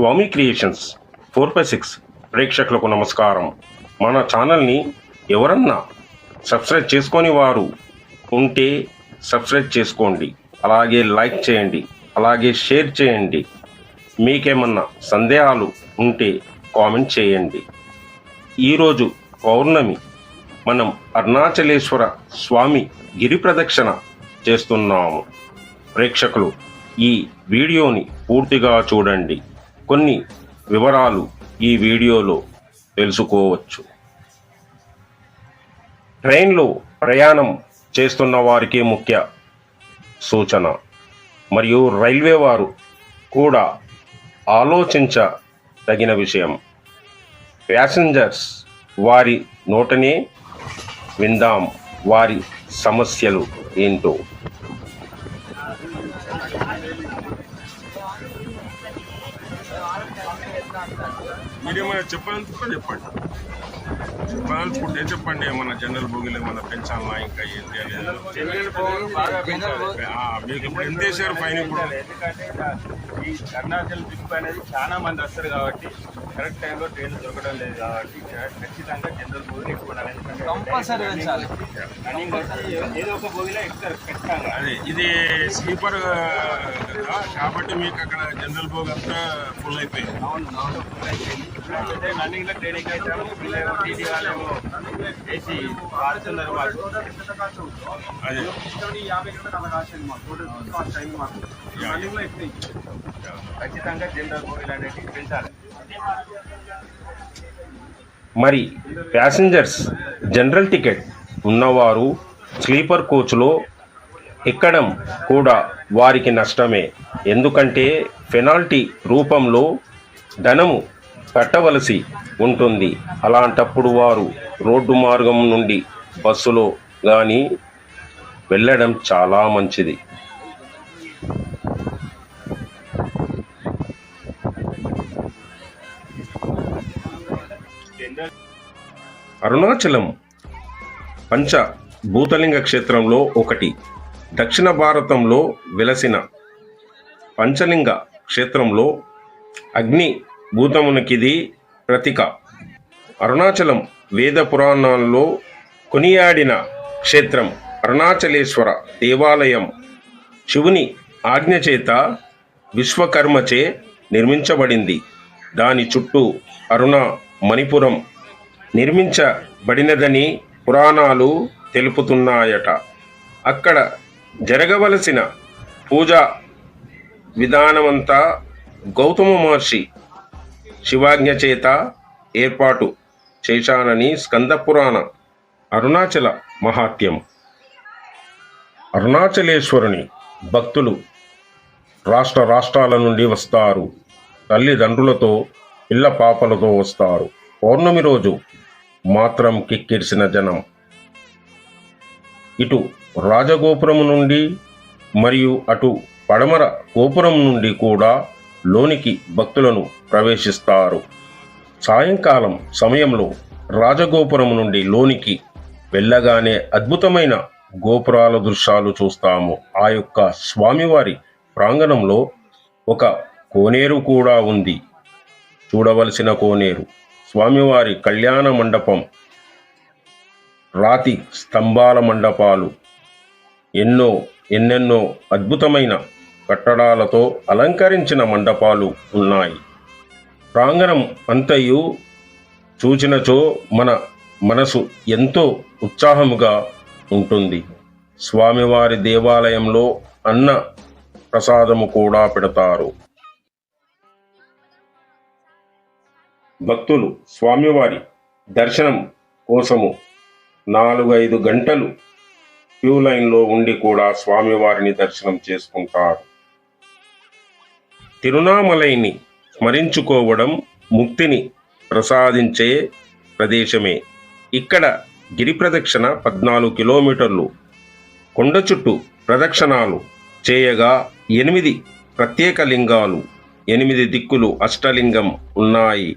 Swami creations four by six ప్రేక్షకులకు నమస్కారం. మన ఛానల్ని ఎవరన్నా సబ్స్క్రైబ్ చేసుకొని వారు ఉంటే సబ్స్క్రైబ్ చేసుకోండి. అలాగే లైక్ చేయండి. అలాగే షేర్ చేయండి. మీకేమన్నా సందేహాలు ఉంటే కామెంట్ చేయండి. ఈరోజు పౌర్ణమి. మనం అరుణాచలేశ్వర స్వామి గిరి ప్రదక్షిణ చేస్తున్నాము. ప్రేక్షకులు ఈ వీడియోని పూర్తిగా చూడండి. కొన్ని వివరాలు ఈ వీడియోలో తెలుసుకోవచ్చు. ట్రైన్లో ప్రయాణం చేస్తున్న వారికి ముఖ్య సూచన. మరియు రైల్వే వారు కూడా ఆలోచించదగిన విషయం. ప్యాసింజర్స్ వారి నోటనే విందాం. వారి సమస్యలు ఏంటో. ఏమైనా చెప్పాలనుకుంటే చెప్పండి. చెప్పాలనుకుంటే చెప్పండి. ఏమన్నా జనరల్ బోగిలు ఏమన్నా పెంచాలా ఇంకా ఏంటి అనేది. జనరల్ భవన్ బాగా పెంచాలి ఆ, మీకు ఇప్పుడు ఎంత వేసారు ఫైన్ ఇప్పుడు? ఎందుకంటే ఈ అరుణాచల్ ట్రిప్ అనేది చాలా మంది వస్తారు కాబట్టి కరెక్ట్ టైంలో ట్రైన్ దొరకడం లేదు కాబట్టి ఖచ్చితంగా జనరల్ భోగిని ఎక్కువ ఏదో ఒక భోగిలో ఎక్కుతారు ఖచ్చితంగా. అదే ఇది స్లీపర్ కదా కాబట్టి మీకు అక్కడ జనరల్ బోగ్ అంతా ఫుల్ అయిపోయింది. అవును అవును అంటే రన్నింగ్ ట్రైనింగ్ అవుతాము వీళ్ళేమో టీటీ వాళ్ళేమో వేసి వాడుతున్నారు మాకు అదే. ఖచ్చితంగా జనరల్ భోగిలు అనేవి పెంచాలి. మరి ప్యాసింజర్స్ జనరల్ టికెట్ ఉన్నవారు స్లీపర్ కోచ్లో ఎక్కడం కూడా వారికి నష్టమే. ఎందుకంటే పెనాల్టీ రూపంలో ధనము కట్టవలసి ఉంటుంది. అలాంటప్పుడు వారు రోడ్డు మార్గం నుండి బస్సులో కానీ వెళ్ళడం చాలా మంచిది. అరుణాచలం పంచ భూతలింగ క్షేత్రంలో ఒకటి. దక్షిణ భారతంలో వెలసిన పంచలింగ క్షేత్రంలో అగ్ని భూతమునికిది ప్రతిక. అరుణాచలం వేద పురాణాల్లో కొనియాడిన క్షేత్రం అరుణాచలేశ్వర దేవాలయం. శివుని ఆజ్ఞచేత విశ్వకర్మచే నిర్మించబడింది. దాని చుట్టూ అరుణ మణిపురం నిర్మించబడినదని పురాణాలు తెలుపుతున్నాయట. అక్కడ జరగవలసిన పూజా విధానమంతా గౌతమ మహర్షి శివాజ్ఞ చేత ఏర్పాటు చేశానని స్కందపురాణ అరుణాచల మహాత్యం అరుణాచలేశ్వరుని భక్తులు రాష్ట్ర రాష్ట్రాల నుండి వస్తారు. తల్లిదండ్రులతో పిల్ల పాపలతో వస్తారు. పౌర్ణమి రోజు మాత్రం కిక్కిరిసిన జనం. ఇటు రాజగోపురం నుండి మరియు అటు పడమర గోపురం నుండి కూడా లోనికి భక్తులను ప్రవేశిస్తారు. సాయంకాలం సమయంలో రాజగోపురం నుండి లోనికి వెళ్ళగానే అద్భుతమైన గోపురాల దృశ్యాలు చూస్తాము. ఆ యొక్క స్వామివారి ప్రాంగణంలో ఒక కోనేరు కూడా ఉంది. చూడవలసిన కోనేరు. స్వామివారి కళ్యాణ మండపం రాతి స్తంభాల మండపాలు ఎన్నో ఎన్నెన్నో అద్భుతమైన కట్టడాలతో అలంకరించిన మండపాలు ఉన్నాయి. ప్రాంగణం అంతయు చూచినచో మన మనసు ఎంతో ఉత్సాహముగా ఉంటుంది. స్వామివారి దేవాలయంలో అన్న ప్రసాదము కూడా పెడతారు. భక్తులు స్వామివారి దర్శనం కోసము నాలుగైదు గంటలు క్యూ లైన్లో ఉండి కూడా స్వామివారిని దర్శనం చేసుకుంటారు. తిరునామలైని స్మరించుకోవడం ముక్తిని ప్రసాదించే ప్రదేశమే. ఇక్కడ గిరి ప్రదక్షిణ పద్నాలుగు కిలోమీటర్లు. కొండ చుట్టూ ప్రదక్షిణాలు చేయగా ఎనిమిది ప్రత్యేక లింగాలు ఎనిమిది దిక్కులు అష్టలింగం ఉన్నాయి.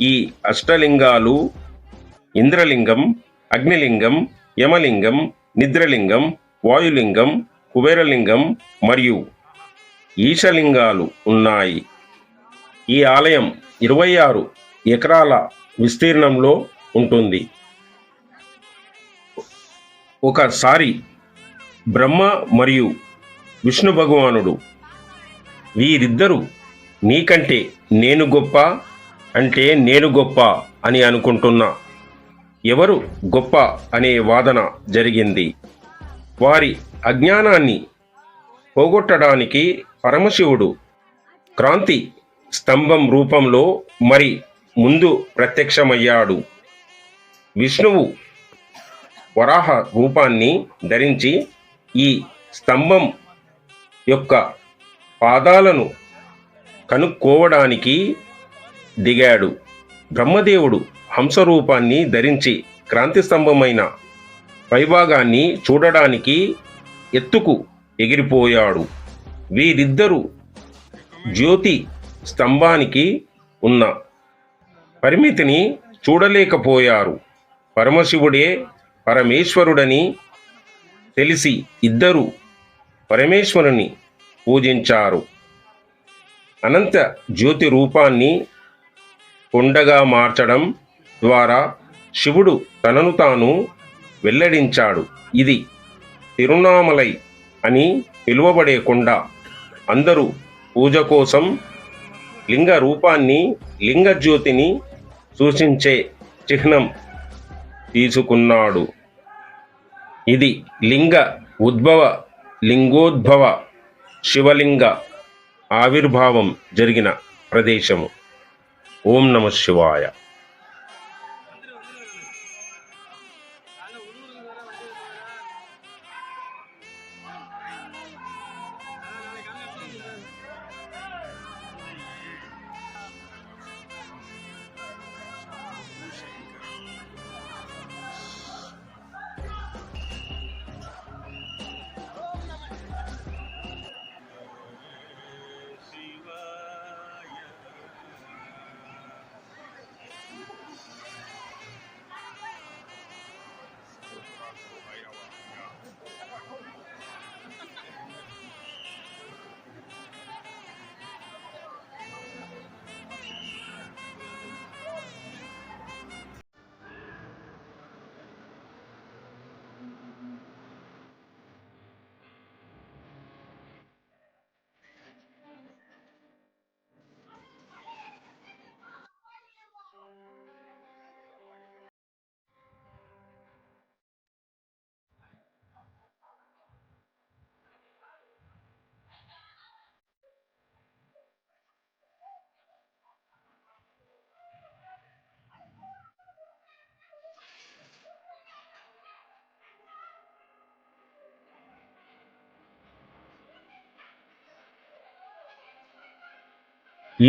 ఈ అష్టలింగాలు ఇంద్రలింగం అగ్నిలింగం యమలింగం నిద్రలింగం వాయులింగం కుబేరలింగం మరియు ఈశలింగాలు ఉన్నాయి. ఈ ఆలయం ఇరవై ఆరు ఎకరాల విస్తీర్ణంలో ఉంటుంది. ఒకసారి బ్రహ్మ మరియు విష్ణు భగవానుడు వీరిద్దరూ నీకంటే నేను గొప్ప అంటే నేను గొప్ప అని అనుకుంటున్నా. ఎవరు గొప్ప అనే వాదన జరిగింది. వారి అజ్ఞానాన్ని పోగొట్టడానికి పరమశివుడు క్రాంతి స్తంభం రూపంలో మరి ముందు ప్రత్యక్షమయ్యాడు. విష్ణువు వరాహ రూపాన్ని ధరించి ఈ స్తంభం యొక్క పాదాలను కనుక్కోవడానికి దిగాడు. బ్రహ్మదేవుడు హంస రూపాన్ని ధరించి క్రాంతి స్తంభమైన పైభాగాన్ని చూడడానికి ఎత్తుకు ఎగిరిపోయాడు. వీరిద్దరూ జ్యోతి స్తంభానికి ఉన్న పరిమితిని చూడలేకపోయారు. పరమశివుడే పరమేశ్వరుడని తెలిసి ఇద్దరు పరమేశ్వరుని పూజించారు. అనంత జ్యోతి రూపాన్ని కొండగా మార్చడం ద్వారా శివుడు తనను తాను వెల్లడించాడు. ఇది తిరునామలై అని పిలువబడే కొండ. అందరూ పూజ కోసం లింగ రూపాన్ని లింగ జ్యోతిని సూచించే చిహ్నం తీసుకున్నాడు. ఇది లింగ ఉద్భవ లింగోద్భవ శివలింగ ఆవిర్భావం జరిగిన ప్రదేశము. ఓం నమ శివాయ.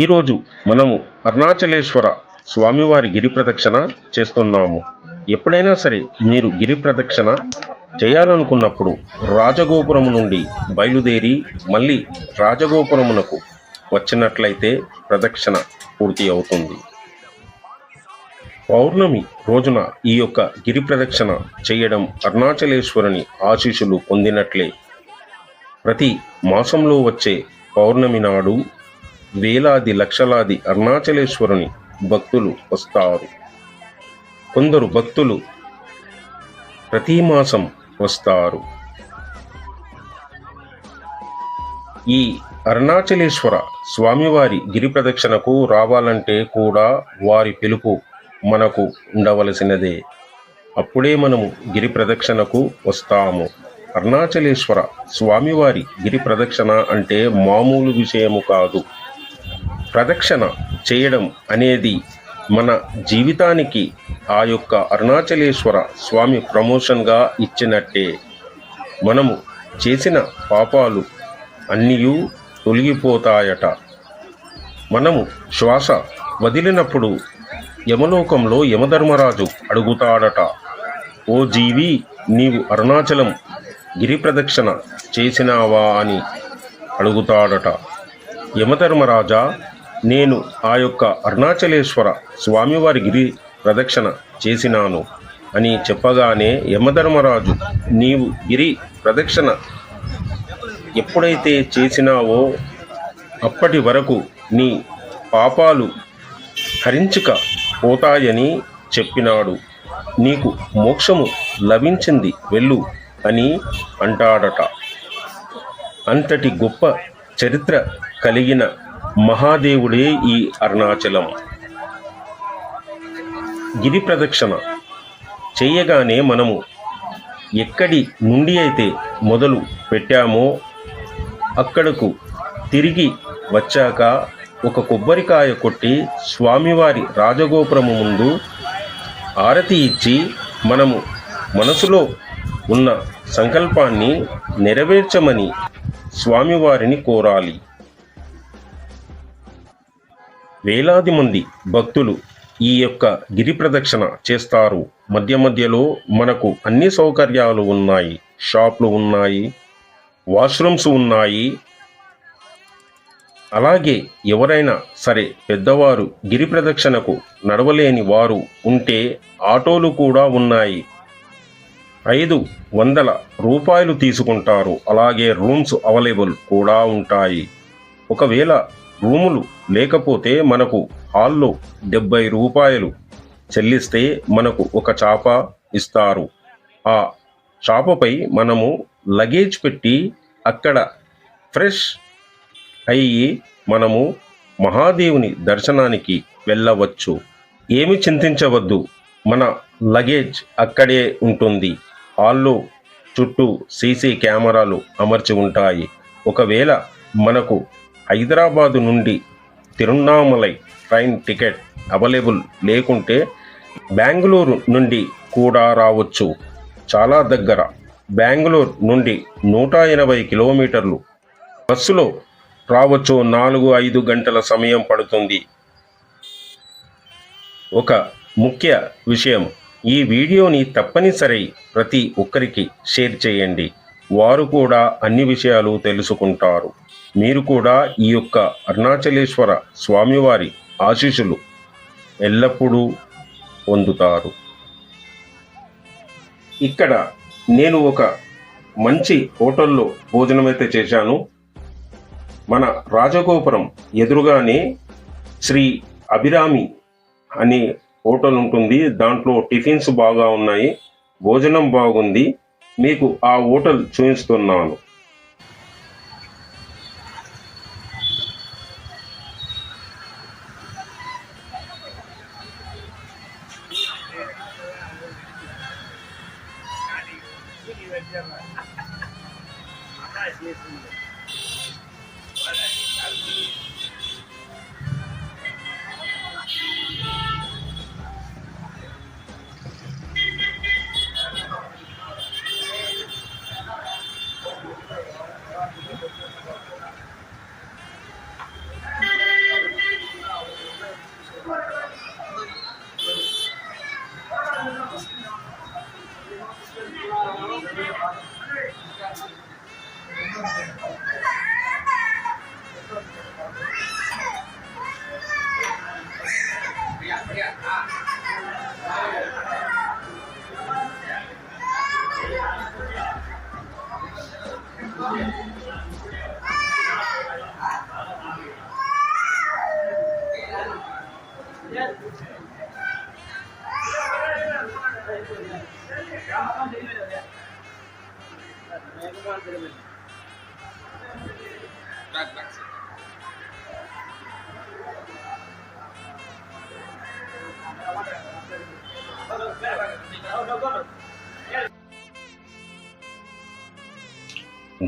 ఈరోజు మనము అరుణాచలేశ్వర స్వామివారి గిరి ప్రదక్షిణ చేస్తున్నాము. ఎప్పుడైనా సరే మీరు గిరి ప్రదక్షిణ చేయాలనుకున్నప్పుడు రాజగోపురం నుండి బయలుదేరి మళ్ళీ రాజగోపురమునకు వచ్చినట్లయితే ప్రదక్షిణ పూర్తి అవుతుంది. పౌర్ణమి రోజున ఈ యొక్క గిరి ప్రదక్షిణ చేయడం అరుణాచలేశ్వరుని ఆశీస్సులు పొందినట్లే. ప్రతి మాసంలో వచ్చే పౌర్ణమి నాడు వేలాది లక్షలాది అరుణాచలేశ్వరుని భక్తులు వస్తారు. కొందరు భక్తులు ప్రతి మాసం వస్తారు. ఈ అరుణాచలేశ్వర స్వామివారి గిరి ప్రదక్షిణకు రావాలంటే కూడా వారి పిలుపు మనకు ఉండవలసినదే. అప్పుడే మనము గిరి ప్రదక్షిణకు వస్తాము. అరుణాచలేశ్వర స్వామివారి గిరి ప్రదక్షిణ అంటే మామూలు విషయము కాదు. ప్రదక్షిణ చేయడం అనేది మన జీవితానికి ఆ యొక్క అరుణాచలేశ్వర స్వామి ప్రమోషన్గా ఇచ్చినట్టే. మనము చేసిన పాపాలు అన్నీ తొలగిపోతాయట. మనము శ్వాస వదిలినప్పుడు యమలోకంలో యమధర్మరాజు అడుగుతాడట ఓ జీవి నీవు అరుణాచలం గిరి ప్రదక్షిణ చేసినావా అని అడుగుతాడట. యమధర్మరాజా నేను ఆ యొక్క అరుణాచలేశ్వర స్వామివారి గిరి ప్రదక్షిణ చేసినాను అని చెప్పగానే యమధర్మరాజు నీవు గిరి ప్రదక్షిణ ఎప్పుడైతే చేసినావో అప్పటి వరకు నీ పాపాలు హరించుక పోతాయని చెప్పినాడు. నీకు మోక్షము లభించింది వెళ్ళు అని అంటాడట. అంతటి గొప్ప చరిత్ర కలిగిన మహాదేవుడే ఈ అరుణాచలం. గిరి ప్రదక్షిణ. చేయగానే మనము ఎక్కడి నుండి అయితే మొదలు పెట్టామో అక్కడకు తిరిగి వచ్చాక ఒక కొబ్బరికాయ కొట్టి స్వామివారి రాజగోపురము ముందు ఆరతి ఇచ్చి మనము మనసులో ఉన్న సంకల్పాన్ని నెరవేర్చమని స్వామివారిని కోరాలి. వేలాది మంది భక్తులు ఈ యొక్క గిరి ప్రదక్షిణ చేస్తారు. మధ్య మధ్యలో మనకు అన్ని సౌకర్యాలు ఉన్నాయి. షాప్లు ఉన్నాయి. వాష్రూమ్స్ ఉన్నాయి. అలాగే ఎవరైనా సరే పెద్దవారు గిరి ప్రదక్షిణకు నడవలేని వారు ఉంటే ఆటోలు కూడా ఉన్నాయి. ఐదు వందల రూపాయలు తీసుకుంటారు. అలాగే రూమ్స్ అవైలబుల్ కూడా ఉంటాయి. ఒకవేళ రూములు లేకపోతే మనకు హాల్లో డెబ్బై రూపాయలు చెల్లిస్తే మనకు ఒక చాప ఇస్తారు. ఆ చాపపై మనము లగేజ్ పెట్టి అక్కడ ఫ్రెష్ అయ్యి మనము మహాదేవుని దర్శనానికి వెళ్ళవచ్చు. ఏమి చింతించవద్దు. మన లగేజ్ అక్కడే ఉంటుంది. హాల్లో చుట్టూ సీసీ కెమెరాలు అమర్చి ఉంటాయి. ఒకవేళ మనకు హైదరాబాదు నుండి తిరువన్నామలై ట్రైన్ టికెట్ అవైలబుల్ లేకుంటే బెంగళూరు నుండి కూడా రావచ్చు. చాలా దగ్గర బెంగళూరు నుండి నూట ఎనభై కిలోమీటర్లు. బస్సులో రావచ్చు నాలుగు ఐదు గంటల సమయం పడుతుంది. ఒక ముఖ్య విషయం ఈ వీడియోని తప్పనిసరి ప్రతి ఒక్కరికి షేర్ చేయండి. వారు కూడా అన్ని విషయాలు తెలుసుకుంటారు. మీరు కూడా ఈ యొక్క అరుణాచలేశ్వర స్వామివారి ఆశీస్సులు ఎల్లప్పుడూ పొందుతారు. ఇక్కడ నేను ఒక మంచి హోటల్లో భోజనం అయితే చేశాను. మన రాజగోపురం ఎదురుగానే శ్రీ అభిరామి అనే హోటల్ ఉంటుంది. దాంట్లో టిఫిన్స్ బాగా ఉన్నాయి. భోజనం బాగుంది. మీకు ఆ హోటల్ చూపిస్తున్నాను.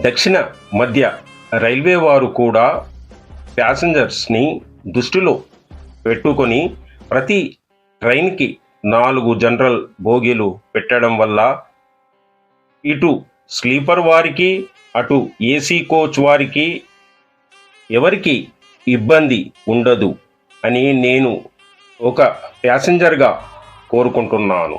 దక్షిణ మధ్య రైల్వే వారు కూడా ప్యాసింజర్స్ని దృష్టిలో పెట్టుకొని ప్రతి ట్రైన్కి నాలుగు జనరల్ బోగీలు పెట్టడం వల్ల ఇటు స్లీపర్ వారికి అటు ఏసీ కోచ్ వారికి ఎవరికి ఇబ్బంది ఉండదు అని నేను ఒక ప్యాసింజర్గా కోరుకుంటున్నాను.